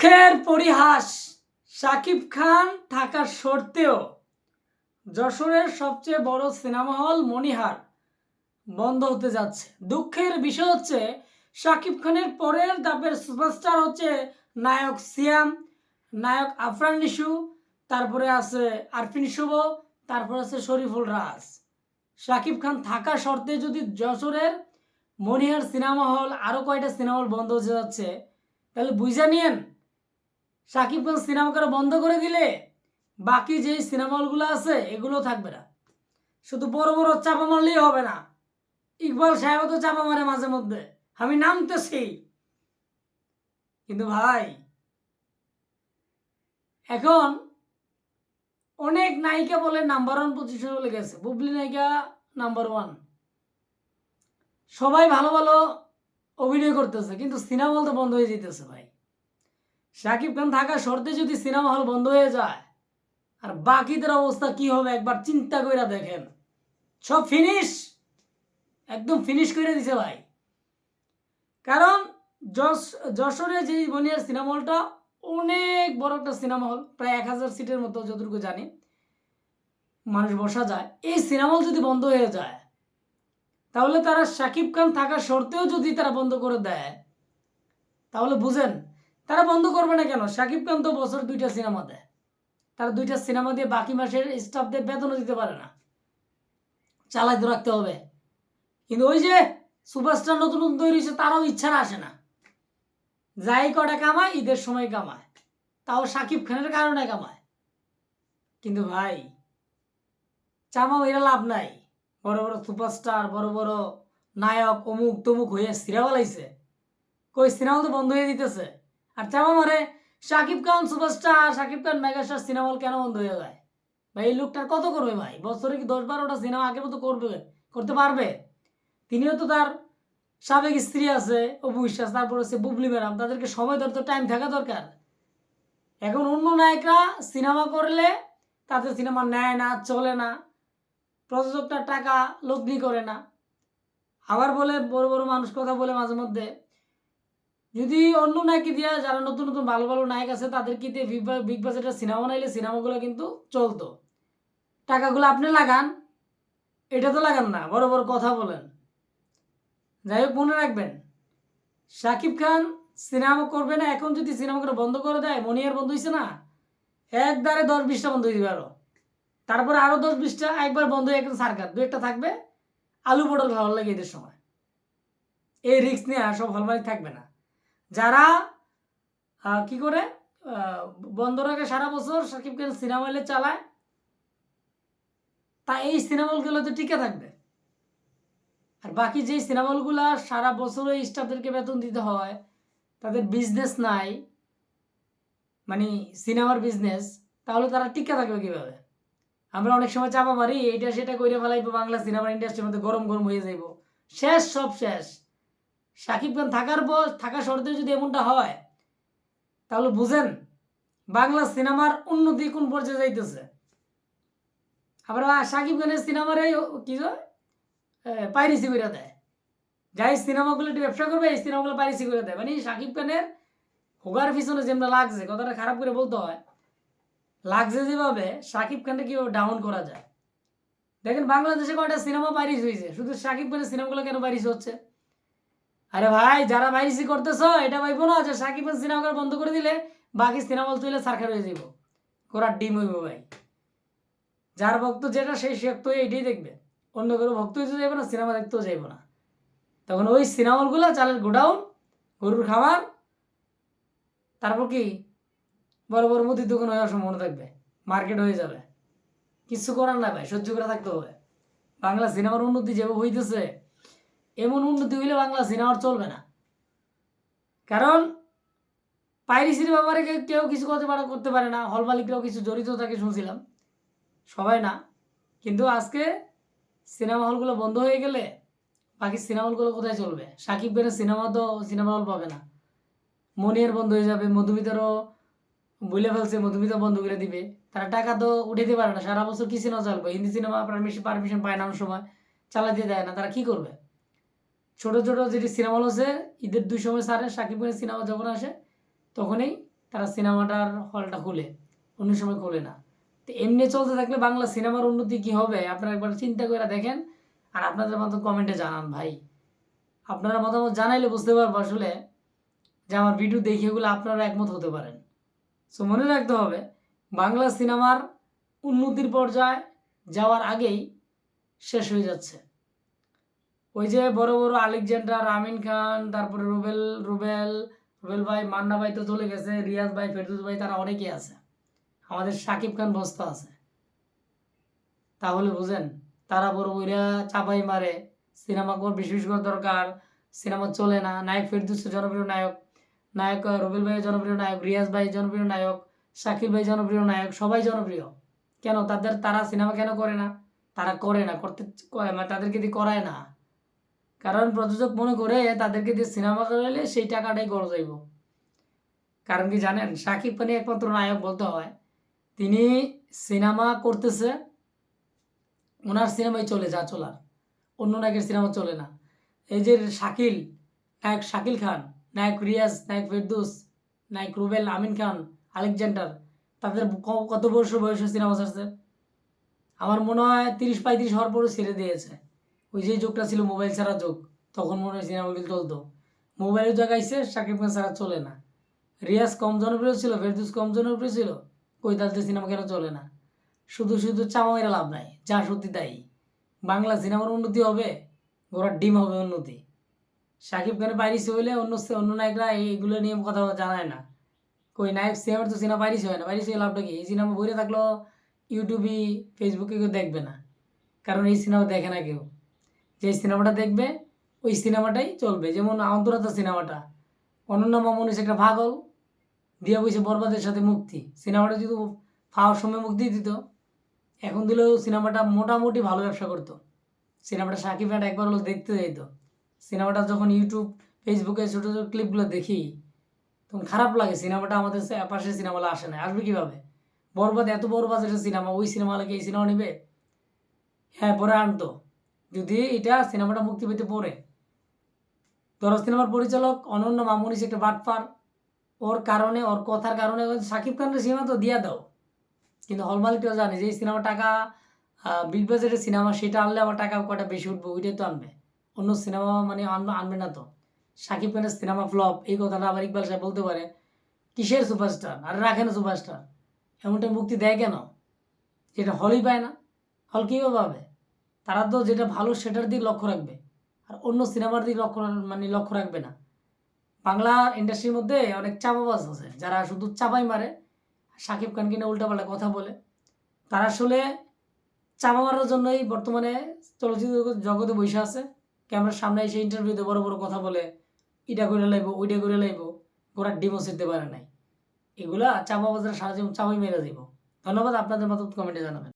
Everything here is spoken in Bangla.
দুঃখের পরিহাস। শাকিব খান থাকার সত্ত্বেও যশোরের সবচেয়ে বড় সিনেমা হল মণিহার বন্ধ হতে যাচ্ছে। দুঃখের বিষয় হচ্ছে শাকিব খানের পরের ধাপের সুপারস্টার হচ্ছে নায়ক সিয়াম, নায়ক আফরান নিশু, তারপরে আছে আরফিন শুভ, তারপরে আছে শরীফুল রাজ। শাকিব খান থাকা শর্তে যদি যশোরের মণিহার সিনেমা হল আরও কয়টা সিনেমা হল বন্ধ হতে যাচ্ছে, তাহলে বুঝা নিয়েন সাকিব খান সিনেমা করা বন্ধ করে দিলে বাকি যে সিনেমা হলগুলো আছে, এগুলো থাকবে না। শুধু বড় বড় চাপা মারলেই হবে না। ইকবাল সাহেব তো চাপা মারে মাঝে মধ্যে। আমি নামতেছি। কিন্তু ভাই, এখন অনেক নায়িকা বলে নাম্বার ওয়ান পজিশনে বলে গেছে। বুবলি নায়িকা নাম্বার ওয়ান সবাই ভালো ভালো অভিনয় করতেছে, কিন্তু সিনেমা হল তো বন্ধ হয়ে যেতেছে ভাই। শাকিব খান থাকা শর্তে যদি সিনেমা হল বন্ধ হয়ে যায়, আর বাকিদের অবস্থা কি হবে একবার চিন্তা করে দেখেন। সব ফিনিশ একদম ফিনিশ করে দিছে ভাই। কারণ যশ, যশোরে যে বনিয়ার সিনেমা হলটা, অনেক বড় একটা সিনেমা হল, প্রায় এক হাজার সিটের মতো যতটুকু জানি, মানুষ বসা যায়। এই সিনেমা হল যদি বন্ধ হয়ে যায়, তাহলে তারা শাকিব খান থাকা শর্তেও যদি তারা বন্ধ করে দেয়, তাহলে বুঝেন তারা বন্ধ করবে না কেন? সাকিব খান তো বছর দুইটা সিনেমা দেয়। তারা দুইটা সিনেমা দিয়ে বাকি মাসের স্টাফদের বেতনও দিতে পারে না। চালাইতে রাখতে হবে। কিন্তু ওই যে সুপারস্টার নতুন নতুন তৈরি হয়েছে, তারাও ইচ্ছা আসে না। যাই কটা কামায়, ঈদের সময় কামায়। তাও সাকিব খানের কারণে কামায়। কিন্তু ভাই চামা এরা লাভ নাই। বড় বড় সুপারস্টার বড় বড় নায়ক, অমুক তমুক হয়ে সিরা বালাইছে কই, সিনেমা তো বন্ধ হয়ে দিতেছে। আর চামা মারে Shakib Khan superstar Shakib Khan megastar cinema hall কেন বন্ধ হয়ে যায়? ভাই, এই লোকটার কত করবে ভাই? বছরে কি দশ বারোটা সিনেমা আগের মতো করবে, করতে পারবে? তিনিও তো তার সাবেক স্ত্রী আছে অপু বিশ্বাস, তারপর হচ্ছে বুবলি ম্যাডাম, তাদেরকে সময় ধর তো টাইম থাকা দরকার। এখন অন্য নায়করা সিনেমা করলে তাদের সিনেমা নেয় না, চলে না। প্রযোজকটা টাকা লগ্নি করে না। আবার বলে বড় বড় মানুষ কথা বলে মাঝে মধ্যে যদি অন্য নায়কি দিয়া যারা নতুন নতুন ভালো ভালো নায়ক আছে, তাদেরকে দিয়ে বিগ বাজেটের সিনেমা বানাইলে সিনেমাগুলো কিন্তু চলতো। টাকাগুলো আপনি লাগান, এটা তো লাগান না, বড় বড় কথা বলেন। যাই হোক, মনে রাখবেন, শাকিব খান সিনেমা করবে না, এখন যদি সিনেমা করে বন্ধ করে দেয়, মনিয়ার বন্ধ হয়েছে না, এক দ্বারে দশ বিশটা বন্ধ হয়ে যাবে আরও। তারপরে আরও দশ বিশটা একবার বন্ধ হয়ে একদম সার্কার। দু একটা থাকবে, আলু পটল ভালো লাগে এদের সময়। এই রিস্ক নিয়ে সব হলমার্ক থাকবে না। যারা কি করে বন্ধ রাখে সারা বছর সাকিব খান সিনেমা হলে চালায়, তা এই সিনেমা হলগুলো তো টিকে থাকবে। আর বাকি যে সিনেমা হলগুলো সারা বছর ওই স্টাফদেরকে বেতন দিতে হয়, তাদের বিজনেস নাই মানে সিনেমার বিজনেস তাহলে তারা টিকে থাকবে কীভাবে? আমরা অনেক সময় চাপা মারি, এইটা সেটা করে ফেলাইবো, বাংলা সিনেমার ইন্ডাস্ট্রির মধ্যে গরম গরম হয়ে যাইব। শেষ, সব শেষ। সাকিব খান থাকার পর থাকা শর্তে যদি এমনটা হয়, তাহলে বুঝেন বাংলা সিনেমার উন্নতি কোন পর্যায়ে যাইতেছে। আবার সাকিব খানের সিনেমার কি পাইরিসি করে দেয়। যাই সিনেমাগুলো ব্যবসা করবে, এই সিনেমাগুলো পাইরিসি করে দেয়। মানে সাকিব খানের হোগার পিছনে যেমন লাগছে, কথাটা খারাপ করে বলতে হয়, লাগছে যেভাবে সাকিব খানটা কীভাবে ডাউন করা যায়। দেখেন বাংলাদেশে কয়টা সিনেমা পাইরিস হয়েছে শুধু সাকিব খানের সিনেমাগুলো কেন পাইরিস হচ্ছে? আরে ভাই, যারা পাইরিসি করতেছ, এটা ভাইবো না যে সাকিব সিনেমা বন্ধ করে দিলে বাকি সিনেমা তুলে সারখার হয়ে যাব করার ডিম হইব ভাই। যার ভক্ত যেটা, সেই ভক্ত এইটাই দেখবে। অন্য কারও ভক্ত হইতে যাইবে না, সিনেমা দেখতেও যাইব না। তখন ওই সিনেমা হলগুলো, চালের গোডাউন, গরুর খাবার তারপর কি? বড় বড় মুদির দোকান হওয়ার সম্ভাবনা থাকবে। মার্কেট হয়ে যাবে। কিছু করার না ভাই, সহ্য করে থাকতে হবে। বাংলা সিনেমার উন্নতি যেভাবে হইতেছে এমন উন্নতি হইলে বাংলা সিনেমার চলবে না। কারণ পাইরিসির ব্যাপারে কেউ- কিছু করতে পারে করতে পারে না। হল মালিকরাও কিছু জড়িত থাকে শুনছিলাম। সবাই না। কিন্তু আজকে সিনেমা হলগুলো বন্ধ হয়ে গেলে বাকি সিনেমা হলগুলো কোথায় চলবে? সাকিব খানের সিনেমা তো সিনেমা হল পাবে না। মনিয়ার বন্ধ হয়ে যাবে, মধুমিতারও বলে ফেলছে, মধুমিতা বন্ধ করে দিবে। তারা টাকা তো উঠাইতে পারে না। সারা বছর কি সিনেমা চালবে? হিন্দি সিনেমা পারমিশন পারমিশন পায় না অনেক সময়। চালাতে দেয় না। তারা কি করবে? ছোট ছোট যেটি সিনেমা হল আছে, ঈদের দুই সময় সারে সাকিব খানের সিনেমা যখন আসে, তখনই তারা সিনেমাটার হলটা খুলে। অন্য সময় খোলে না। তো এমনি চলতে থাকলে বাংলা সিনেমার উন্নতি কি হবে? আপনারা একবার চিন্তা করে দেখেন আর আপনাদের মতো কমেন্টে জানান, ভাই। আপনারা মতামত জানাইলে বুঝতে পারব আসলে যে আমার ভিডিও দেখে এগুলো আপনারা একমত হতে পারেন। সো মনে রাখতে হবে, বাংলা সিনেমার উন্নতির পর্যায়ে যাওয়ার আগেই শেষ হয়ে যাচ্ছে। ওই যে বড় বড় আলেকজান্ডার, আমিন খান, তারপরে রুবেল রুবেল রুবেল ভাই, মান্না ভাই তো চলে গেছে, রিয়াজ ভাই, ফেরদুস ভাই, তারা অনেকে আছে। আমাদের সাকিব খান বস্ত আছে। তাহলে বুঝেন, তারা বড় বইরা চাপাই মারে, সিনেমা কর বেশি বেশি করে দরকার, সিনেমা চলে না। নায়ক ফেরদুস জনপ্রিয় নায়ক নায়ক রুবেল ভাই জনপ্রিয় নায়ক, রিয়াজ ভাই জনপ্রিয় নায়ক শাকিব ভাই জনপ্রিয় নায়ক, সবাই জনপ্রিয়। কেন? তাদের, তারা সিনেমা কেন করে না? তারা করে না, করতে মানে তাদেরকে দিয়ে করায় না। কারণ প্রযোজক মনে করে তাদেরকে দিয়ে সিনেমা করাইলে সেই টাকাটাই গড় যাইব কারণ কি জানেন? শাকিব খানই একমাত্র নায়ক বলতে হয়। তিনি সিনেমা করতেছে, ওনার সিনেমাই চলে যা চলার। অন্য নায়কের সিনেমা চলে না। এই যে শাকিল, নায়ক শাকিল খান, নায়ক রিয়াজ, নায়ক ফেরদুস, নায়ক রুবেল আমিন খান, আলেকজান্ডার, তাদের কত বছর বয়সে সিনেমা ছাড়ছে? আমার মনে হয় তিরিশ পঁয়ত্রিশ হওয়ার পরও ছেড়ে দিয়েছে। ওই যে যুগটা ছিল, মোবাইল ছাড়া যুগ, তখন মনে হয় সিনেমাগুলো চলতো। মোবাইলের জায়গায় এসে শাকিব খান ছাড়া চলে না। রিয়াজ কম জনপ্রিয় ছিল, ফেরদুস কম জনপ্রিয় ছিল তাদের সিনেমা কেন চলে না? শুধু শুধু চামা মেরে লাভ নাই, যা সত্যি তাই। বাংলা সিনেমার উন্নতি হবে, ঘোড়ার ডিম হবে উন্নতি। শাকিব খানের পাইরিস হইলে অন্য অন্য নায়করা এইগুলো নিয়ে কথা জানায় না। কই নায়ক সিনেমার তো সিনেমা পাইরিস হয় না। পাইরিস হয়ে লাভটা কি? এই সিনেমা বইরে থাকলেও ইউটিউবে ফেসবুকে কেউ দেখবে না। কারণ এই সিনেমা দেখে না কেউ। যে সিনেমাটা দেখবে, ওই সিনেমাটাই চলবে। যেমন অন্তরতা সিনেমাটা। অনন্য মামুন হচ্ছে একটা পাগল, দিয়া বইছে বরবাদের সাথে মুক্তি। সিনেমাটা যদি ফাওয়ার সময় মুক্তি দিত, এখন দিলেও সিনেমাটা মোটামুটি ভালো ব্যবসা করতো। সিনেমাটা সাকিব খান একবার হলো দেখতে যেত সিনেমাটা যখন ইউটিউব, ফেসবুকে ছোটো ছোটো ক্লিপগুলো দেখি, তখন খারাপ লাগে, সিনেমাটা আমাদের পাশে সিনেমাটা আসে না। আসবে কীভাবে? বরবাদ, এত বড় বাজেটের সিনেমা, ওই সিনেমা লাগে এই সিনেমা নেবে? হ্যাঁ পরে আনতো। যদি এটা সিনেমাটা মুক্তি পেতে পড়ে। ধরো সিনেমার পরিচালক অনন্য মামুনি একটা বাটপার। ওর কারণে, ওর কথার কারণে সাকিব খানের সিনেমা তো দিয়া দাও। কিন্তু হল মালিকটাও জানে যে এই সিনেমা টাকা বিগ বাজেটের সিনেমা, সেটা আনলে আবার টাকা কটা বেশি উঠবে, ওইটাই তো আনবে। অন্য সিনেমা মানে আনবে আনবে না তো। সাকিব খানের সিনেমা ফ্লপ, এই কথাটা আবার ইকবাল সাহেব বলতে পারে। কিসের সুপারস্টার? আর রাখে না সুপারস্টার। এমনটা মুক্তি দেয় কেন? যেটা হলই পায় না। হল কীভাবে পাবে তারা তো যেটা ভালো সেটার দিকে লক্ষ্য রাখবে। আর অন্য সিনেমার দিকে লক্ষ্য মানে লক্ষ্য রাখবে না। বাংলা ইন্ডাস্ট্রির মধ্যে অনেক চাপাবাজ আছে। যারা শুধু চাপাই মারে সাকিব খান নিয়ে উল্টাপাল্টা কথা বলে, তারা আসলে চাপা মারার জন্যই বর্তমানে চলচ্চিত্র জগতে বসে আছে। ক্যামেরার সামনে এসে ইন্টারভিউতে বড় বড় কথা বলে, এটা করে লাইব, ওইটা করে লাইব গোড়ার ডিমও শিখতে পারে নাই। এগুলা চাপাবাজরা সারা জীবন চাপাই মেরে দিব। ধন্যবাদ, আপনাদের মতো কমেন্টে জানাবেন।